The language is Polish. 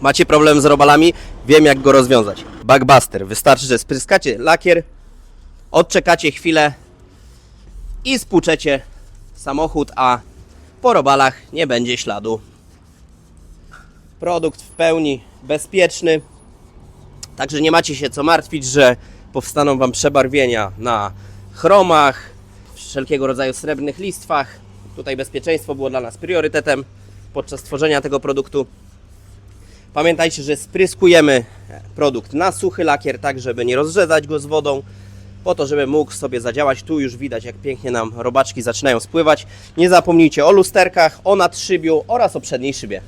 Macie problem z robalami? Wiem jak go rozwiązać. Bugbuster. Wystarczy, że spryskacie lakier, odczekacie chwilę i spłuczecie samochód, a po robalach nie będzie śladu. Produkt w pełni bezpieczny, także nie macie się co martwić, że powstaną Wam przebarwienia na chromach, wszelkiego rodzaju srebrnych listwach. Tutaj bezpieczeństwo było dla nas priorytetem podczas tworzenia tego produktu. Pamiętajcie, że spryskujemy produkt na suchy lakier, tak żeby nie rozrzedzać go z wodą, po to, żeby mógł sobie zadziałać. Tu już widać, jak pięknie nam robaczki zaczynają spływać. Nie zapomnijcie o lusterkach, o nadszybiu oraz o przedniej szybie.